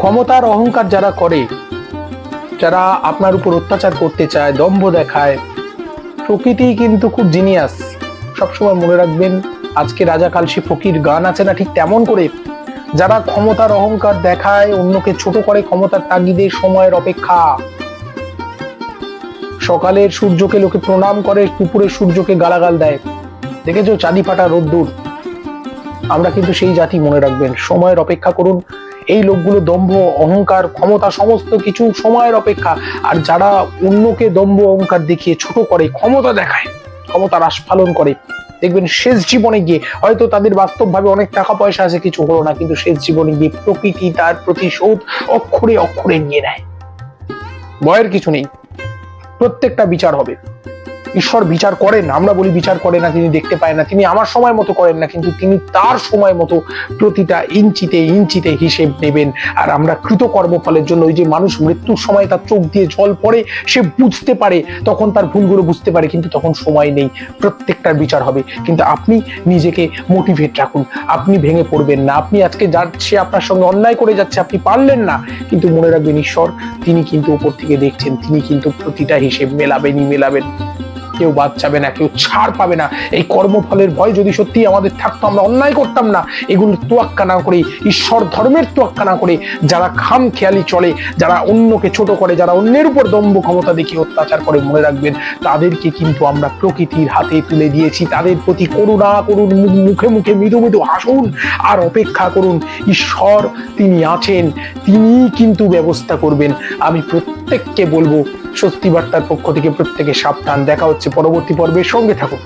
ক্ষমতার অহংকার যারা করে, যারা আপনার উপর অত্যাচার করতে চায়, দম্ভ দেখায় প্রকৃতি কিন্তু খুব জিনিয়াস সবসময় মনে রাখবেন, আজকে রাজা কালসি ফকির গান আছে না ঠিক তেমন করে? যারা ক্ষমতার অহংকার দেখায়, অন্যকে ছোট করে ক্ষমতার তাগিদে সময়ের অপেক্ষা। সকালের সূর্যকে লোকে প্রণাম করে, দুপুরের সূর্যকে গালাগাল দেয়। দেখেছ চাঁদি ফাটা রোদ্দুর? আমরা কিন্তু সেই জাতি, মনে রাখবেন। সময়ের অপেক্ষা করুন এই লোকগুলো দম্ভ, অহংকার, ক্ষমতা, সমস্ত কিছু সময়ের অপেক্ষা। আর যারা অন্যকে দম্ভ, অহংকার দেখিয়ে ছোট করে, ক্ষমতা দেখায় ক্ষমতার আস্ফালন করে, দেখবেন শেষ জীবনে গিয়ে হয়তো তাদের বাস্তবভাবে অনেক টাকা পয়সা আছে, কিছু হলো না, কিন্তু শেষ জীবনে গিয়ে প্রকৃতি তার প্রতিশোধ অক্ষরে অক্ষরে নিয়ে নেয়। ভয়ের কিছু নেই। প্রত্যেকটা বিচার হবে। ঈশ্বর বিচার করেন, আমরা বলি বিচার করে না, তিনি দেখতে পায় না, তিনি আমার সময় মতো করেন না, কিন্তু তিনি তার সময় মতো প্রতিটা ইঞ্চিতে ইঞ্চিতে হিসেব নেবেন। আর আমরা কৃতকর্ম ফলের জন্য ওই যে মানুষ মৃত্যুর সময় তার চোখ দিয়ে জল পড়ে, সে বুঝতে পারে, তখন তার ভুলগুলো বুঝতে পারে, কিন্তু তখন সময় নেই, প্রত্যেকটার বিচার হবে। কিন্তু আপনি নিজেকে মোটিভেট রাখুন, আপনি ভেঙে পড়বেন না, আপনি আজকে যাচ্ছে আপনার সঙ্গে অন্যায় করে যাচ্ছে, আপনি পারলেন না, কিন্তু মনে রাখবেন, ঈশ্বর, তিনি কিন্তু উপর থেকে দেখছেন, তিনি কিন্তু প্রতিটা হিসেব মেলাবেনই মেলাবেন। কেউ বাদ যাবে না, কেউ ছাড় পাবে না। এই কর্মফলের ভয় যদি সত্যি আমাদের থাকতো, আমরা অন্যায় করতাম না। এগুলো তোয়াক্কা না করে, ঈশ্বর ধর্মের তোয়াক্কা না করে যারা খাম খেয়ালি চলে, যারা অন্যকে ছোট করে, যারা অন্যের উপর দম্ভ ক্ষমতা দেখিয়ে অত্যাচার করে, মনে রাখবেন, তাদেরকে কিন্তু আমরা প্রকৃতির হাতে তুলে দিয়েছি। তাদের প্রতি করুণা করুন মুখে মুখে মৃদু মৃদু হাসুন আর অপেক্ষা করুন। ঈশ্বর তিনি আছেন তিনি কিন্তু ব্যবস্থা করবেন। আমি প্রত্যেককে বলব স্বস্তি বার্তার পক্ষ থেকে প্রত্যেকে সাবধান। দেখা হচ্ছে পরবর্তী পর্বে সঙ্গে থাকুন।